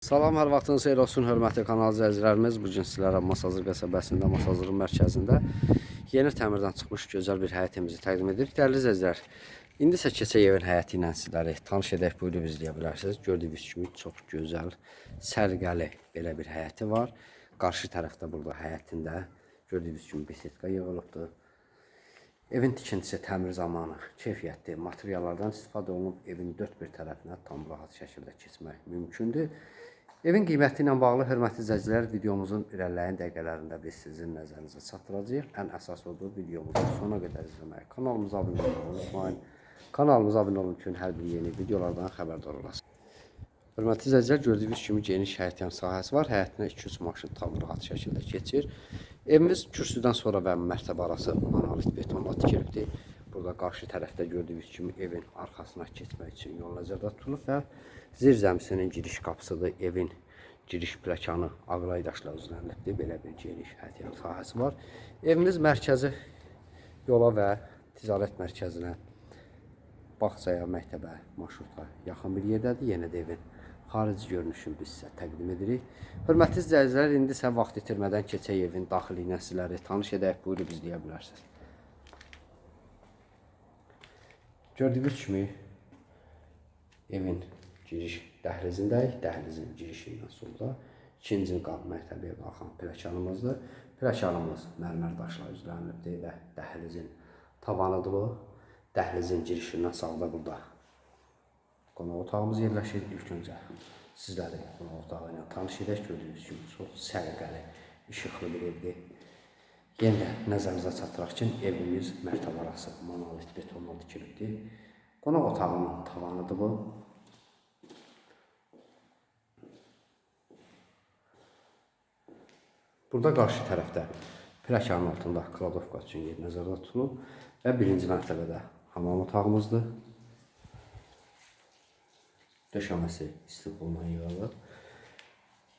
Salam, hər vaxtınız xeyir olsun, hörmətli kanal izləyicilərimiz. Bu gün sizlərə Masazır qəsəbəsində, Masazırın mərkəzində yeni təmirdən çıxmış gözəl bir həyətimizi təqdim edirik. Dəyərli izləyicilər, indi isə keçək evin həyəti ilə sizləri tanış edək, buyurub izləyə bilərsiniz. Gördüyünüz kimi çox gözəl, sərgəli belə bir həyəti var. Qarşı tərəfdə burada həyətində gördüyünüz kimi besetka yığılıbdır. Evin tikintisi təmir zamanı keyfiyyətli materiallardan istifadə olunub evin dörd bir tərəfinə tam rahat şəkildə keçmək mümkündür. Evin qiyməti ilə bağlı hörmətli izləyicilər videomuzun irəliləyən dəqiqələrində biz sizin nəzərinizə çatdıracağıq. Ən əsas odur videomuzu sona qədər izləmək. Kanalımıza abunə olmayı unutmayın. Kanalımıza abunə olun ki, hər bir yeni videolardan xəbərdar olasınız. Hörmətli izləyicilər, gördüyünüz kimi geniş həyətyan sahəsi var. Həyətinə 2-3 maşın tam rahat şəkildə keçir. Evimiz kürsüdən sonra və mərtəbə arası monolit betonla tikilibdir. Burada qarşı tərəfdə gördüyünüz kimi evin arxasına keçmək üçün yol nəzərdə tutulub və zirzəmisinin giriş qapısıdır. Evin giriş pləkanı ağlay daşla üzlənilibdir. Belə bir geniş həyətyan sahəsi var. Evimiz mərkəzi yola və ticarət mərkəzinə bağçaya, məktəbə, marşruta yaxın bir yerdədir. Yenə də evin xarici görünüşünü biz sizə təqdim edirik. Hörmətli izləyicilər, indi isə vaxt itirmədən keçək evin daxili ilə sizləri tanış edək, buyurub izləyə bilərsiniz. Gördüyünüz kimi evin giriş dəhlizindəyik. Dəhlizin girişi ilə solda ikinci qat məktəbəyə qalxan pləkanımızdır. Pləkanımız mərmər daşla üzlənilibdir və dəhlizin tavanıdır bu. Dəhlizin girişindən sağda burada qonaq otağımız yerləşir. İlk öncə sizləri qonaq otağı ilə tanış edək. Gördüyünüz kimi çox səliqəli, işıqlı bir evdir. Yenə nəzərinizə çatdıraq ki, evimiz mərtəbə arası monolit betonla tikilibdir. Qonaq otağının tavanıdır bu. Burada qarşı tərəfdə pləkanın altında kladovka üçün yer nəzərdə tutulub və birinci mərtəbədə hamam otağımızdır. Döşəməsi istif olunan yığılıb.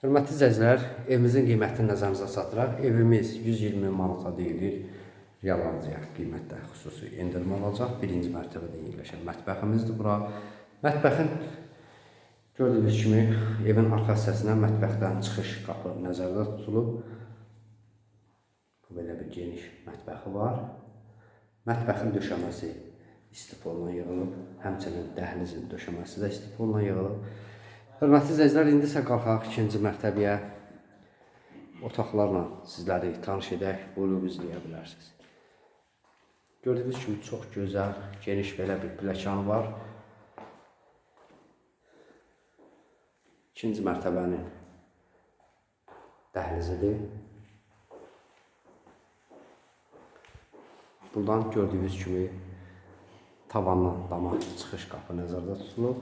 Hörmətli izləyicilər, evimizin qiymətini nəzərinizə çatdıraq. Evimiz 120 min manata deyilir. Real alıcıya qiymətdə xüsusi endirmə olacaq. Birinci mərtəbədə yerləşən mətbəximizdir bura. Mətbəxin gördüyünüz kimi evin arxa hissəsindən mətbəxdən çıxış qapı nəzərdə tutulub. Belə bir geniş mətbəxi var. Mətbəxin döşəməsi istifolla yığılıb. Həmçinin dəhlizin döşəməsi də istifolla yığılıb. Hörmətli izləyicilər, indi isə qalxaq ikinci mərtəbəyə otaqlarla sizləri tanış edək, buyurub izləyə bilərsiniz. Gördüyünüz kimi çox gözəl, geniş belə bir pləkan var. İkinci mərtəbənin dəhlizidir. Buradan gördüyünüz kimi tavandan dama çıxış qapı nəzərdə tutulub.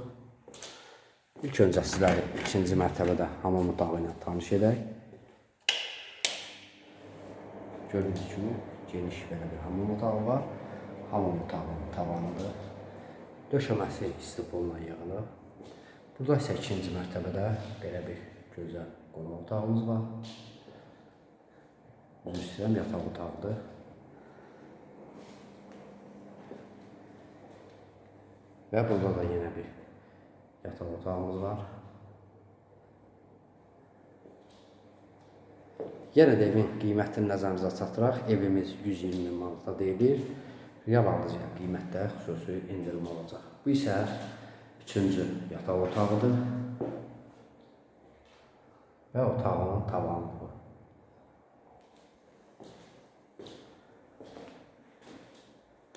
İlk öncə sizləri ikinci mərtəbədə hamam otağı ilə tanış edək. Gördüyünüz kimi geniş belə bir hamam otağı var. Hamam otağının tavanıdır. Döşəməsi istipolla yığılıb. Burada isə ikinci mərtəbədə belə bir gözəl qonaq otağımız var. Üzr istəyirəm, yataq otağıdır. Və burada da yenə bir yataq otağımız var. Yenə də evin qiymətini nəzərinizə çatdıraq. Evimiz 120 min manata deyilir. Real alıcıya qiymətdə xüsusi endirim olacaq. Bu isə üçüncü yataq otağıdır. Və otağının tavanı bu.